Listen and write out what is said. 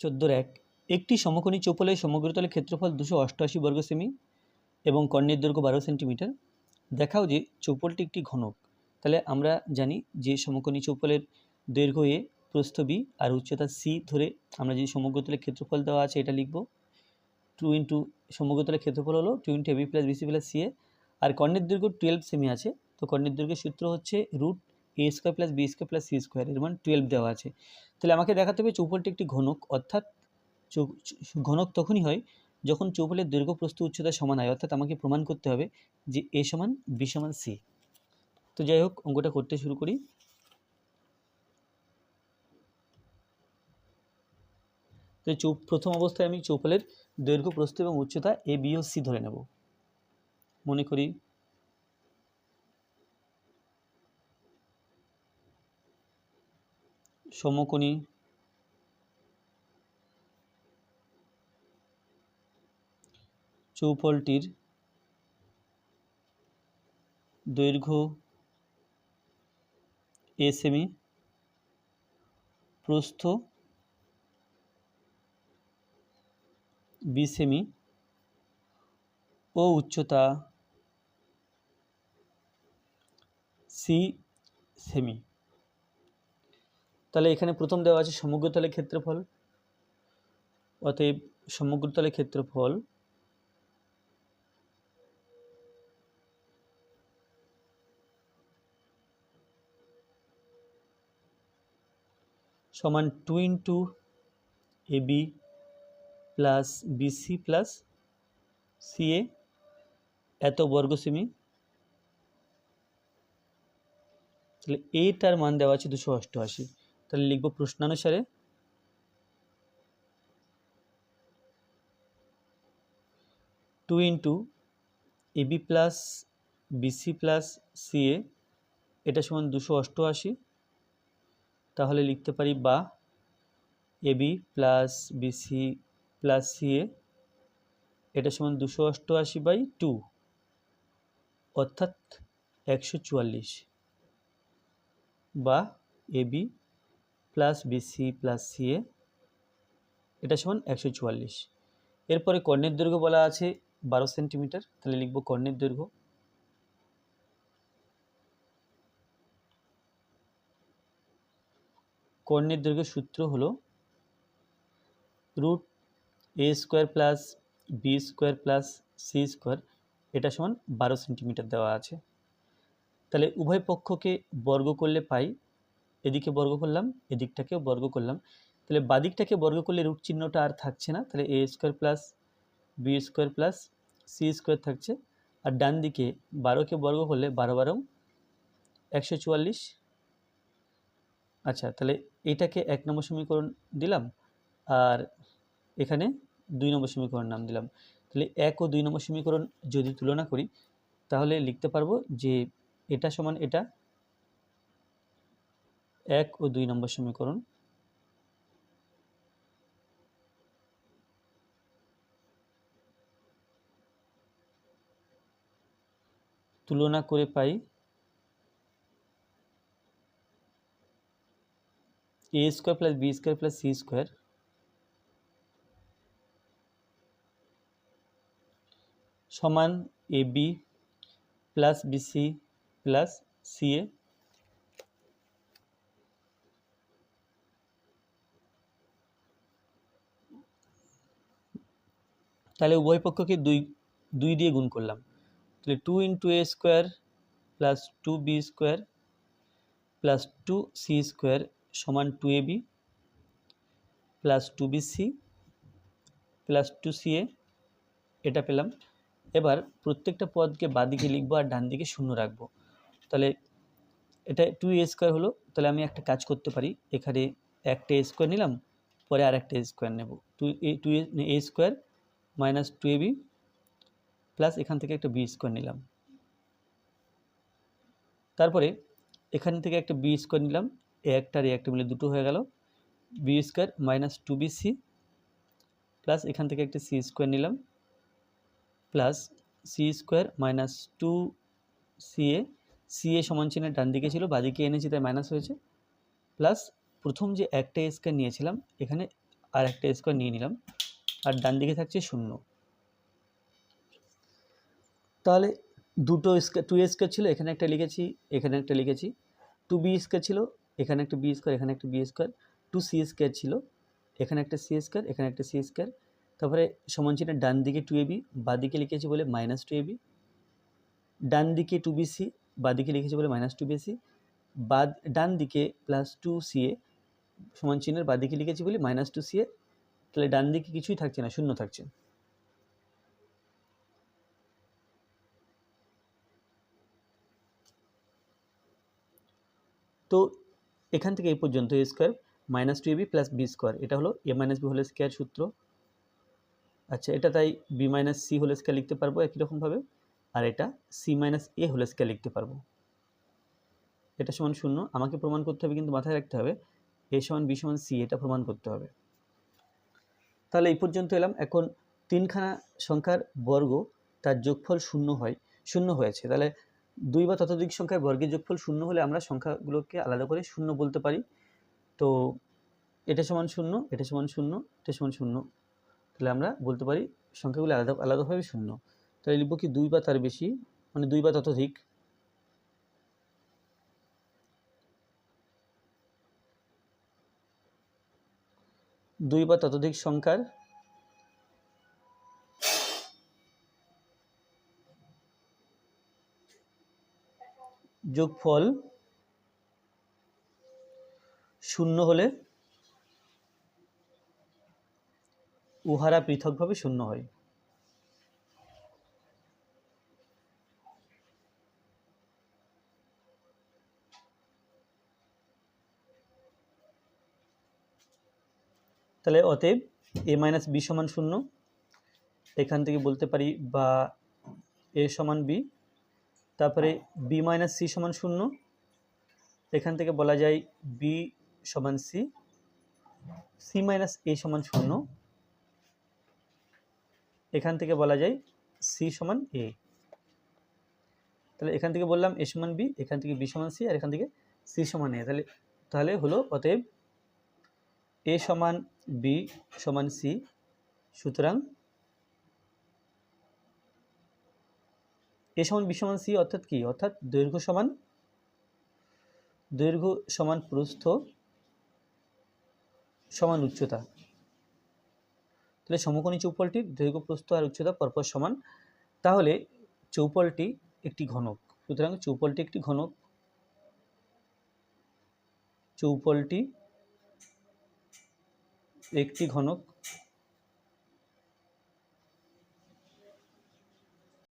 চোদ্দোর এক। একটি সমকোণী চৌপলের সমগ্রতলের ক্ষেত্রফল দুশো অষ্টআশি বর্গ সেমি এবং কর্ণের দৈর্ঘ্য বারো সেন্টিমিটার। দেখাও যে চৌপলটি একটি ঘনক। তাহলে আমরা জানি যে সমকোণী চৌপলের দৈর্ঘ্য এ প্রস্থ বি আর উচ্চতা সি ধরে আমরা যে সমগ্রতলের ক্ষেত্রফল দেওয়া আছে এটা লিখব। টু ইন্টু সমগ্রতলের ক্ষেত্রফল হলো two into AB plus BC plus C A আর কর্ণের দৈর্ঘ্য টুয়েলভ সেমি আছে। তো কর্ণের দৈর্ঘ্যের সূত্র হচ্ছে root A square plus B square plus C square এর মান টুয়েলভ দেওয়া আছে। তাহলে আমাকে দেখাতে হবে চৌপলটি একটি ঘনক, অর্থাৎ ঘনক তখনই হয় যখন চৌপলের দৈর্ঘ্য প্রস্থ উচ্চতা সমান হয় অর্থাৎ আমাকে প্রমাণ করতে হবে যে এ সমান বি সমান সি তো যাই হোক, অঙ্কটা করতে শুরু করি। তো চৌ, প্রথম অবস্থায় আমি চৌপলের দৈর্ঘ্য, প্রস্থ এবং উচ্চতা এ বি ও সি ধরে নেব। মনে করি সমকোণী। চৌপলটির দৈর্ঘ্য এ সেমি। প্রস্থ বি সেমি। ও উচ্চতা সি সেমি। তাহলে এখানে প্রথম দেওয়া আছে সমগ্রতলের ক্ষেত্রফল, অতএব সমগ্রতলের ক্ষেত্রফল সমান two into A B plus BC plus CA এত বর্গ সেমি। তাহলে এটার মান দেওয়া আছে দুশো অষ্টআশি। তাহলে লিখব প্রশ্নানুসারে। Two into AB plus BC plus CA এটা সমান দুশো অষ্টআশি। তাহলে লিখতে পারি বা AB plus BC plus CA এটা সমান দুশো অষ্টআশি বাই টু অর্থাৎ একশো চুয়াল্লিশ। বা AB plus BC plus CA এটা সমান একশো চুয়াল্লিশ। এরপরে কর্ণের দৈর্ঘ্য বলা আছে বারো সেন্টিমিটার, তাহলে লিখব কর্ণের দৈর্ঘ্য। কর্ণের দৈর্ঘ্যের সূত্র হলো root A square plus B square plus C square, এটা সমান বারো সেন্টিমিটার দেওয়া আছে। তাহলে উভয় পক্ষকে বর্গ করলে পাই এদিকে বর্গ করলাম, এদিকটাকেও বর্গ করলাম। তাহলে বাদিকটাকে বর্গ করলে রুট চিহ্নটা আর থাকছে না, তাহলে A square plus B square plus C square থাকছে। আর ডান দিকে বারোকে বর্গ করলে বারো বারো, একশো চুয়াল্লিশ। আচ্ছা তাহলে এটাকে এক নম্বর সমীকরণ দিলাম, আর এখানে দুই নম্বর সমীকরণ নাম দিলাম। তাহলে এক ও দুই নম্বর সমীকরণ যদি তুলনা করি, তাহলে লিখতে পারব যে এটা সমান এটা এক ও দুই নম্বর সমীকরণ। তুলনা করে পাই A square plus B square plus C square সমান A B plus BC plus CA তাহলে উভয় পক্ষকে দুই দুই দিয়ে গুণ করলাম। তাহলে two into A square plus two B square plus two C square সমান two A B plus two B C plus two C A এটা পেলাম। এবার প্রত্যেকটা পদকে বাদিকে লিখব আর ডান দিকে শূন্য রাখব। তাহলে এটা টু এ স্কোয়ার হলো, তাহলে আমি একটা কাজ করতে পারি। এখানে একটা এ স্কোয়ার নিলাম, পরে আর একটা এ স্কোয়ার নেব। Two A two A square minus two A B plus এখান থেকে একটা বি স্কোয়ার নিলাম। তারপরে এখান থেকে একটা বি স্কোয়ার নিলাম। এ একটা আর এ একটা মিলে দুটো হয়ে গেল। B square minus two B C plus এখান থেকে একটা সি স্কোয়ার নিলাম। Plus C square minus two C A C A সমান চিহ্নের ডান দিকে ছিল, বাদিকে এনেছি তাই মাইনাস হয়েছে। প্লাস প্রথম যে একটা স্কোয়ার নিয়েছিলাম, এখানে আর একটা স্কোয়ার নিয়ে নিলাম। আর ডান দিকে থাকছে শূন্য। তাহলে দুটো টু স্কোয়ার ছিল, এখানে একটা লিখেছি, এখানে একটা লিখেছি। টু বি স্কোয়ার ছিল, এখানে একটা বি স্কোয়ার এখানে একটা B square to C square ছিল, এখানে একটা সি স্কোয়ার এখানে একটা সি স্কোয়ার তারপরে সমান চিহ্নের ডান দিকে টু এবি বাঁ দিকে লিখেছি বলে মাইনাস টু এবি ডান দিকে টু বাঁ দিকে লিখেছি বলে মাইনাস টু বা ডান দিকে প্লাস টু সি এ সমান চিহ্নের বাঁ দিকে লিখেছি বলে মাইনাস টু সি এ তাহলে ডান দিকে কিছুই থাকছে না, শূন্য থাকছে। তো এখান থেকে এই পর্যন্ত A square minus two AB plus B square এটা হলো A minus B whole square সূত্র। আচ্ছা এটা তাই B minus C whole square লিখতে পারব একই রকমভাবে, আর এটা C minus A whole square লিখতে পারব। এটা সমান শূন্য, আমাকে প্রমাণ করতে হবে কিন্তু মাথায় রাখতে হবে এ সমান বি সমান সি এটা প্রমাণ করতে হবে। তাহলে এই পর্যন্ত এলাম। এখন তিনখানা সংখ্যার বর্গ, তার যোগফল শূন্য হয়, শূন্য হয়েছে। তাহলে দুই বা ততোধিক সংখ্যার বর্গের যোগফল শূন্য হলে আমরা সংখ্যাগুলোকে আলাদা করে শূন্য বলতে পারি। তো এটা সমান শূন্য, এটা সমান শূন্য, এটা সমান শূন্য। তাহলে আমরা বলতে পারি সংখ্যাগুলো আলাদা, আলাদাভাবে শূন্য। তাহলে লিখব কি দুই বা তার বেশি মানে দুই বা ততোধিক। দুই বা ততোধিক সংখ্যার যোগফল শূন্য হলে উহারা পৃথকভাবে শূন্য হয়। তাহলে অতএব এ মাইনাস বি সমান শূন্য, এখান থেকে বলতে পারি বা এ সমান বি তারপরে বি মাইনাস সি সমান শূন্য, এখান থেকে বলা যায় বি সমান সি সি মাইনাস এ সমান শূন্য, এখান থেকে বলা যায় সি সমান এ তাহলে এখান থেকে বললাম এ সমান বি এখান থেকে বি সমান সি আর এখান থেকে সি সমান এ তাহলে তাহলে হলো অতএব এ সমান বি সমান সি সুতরাং এ সমান বি সমান সি অর্থাৎ কি? অর্থাৎ দৈর্ঘ্য সমান দৈর্ঘ্য সমান প্রস্থ সমান উচ্চতা। তাহলে সমকোণী চৌপলটির দৈর্ঘ্য, প্রস্থ আর উচ্চতা পরপর সমান। তাহলে চৌপলটি একটি ঘনক, সুতরাং চৌপলটি একটি ঘনক। চৌপলটি একটি ঘনক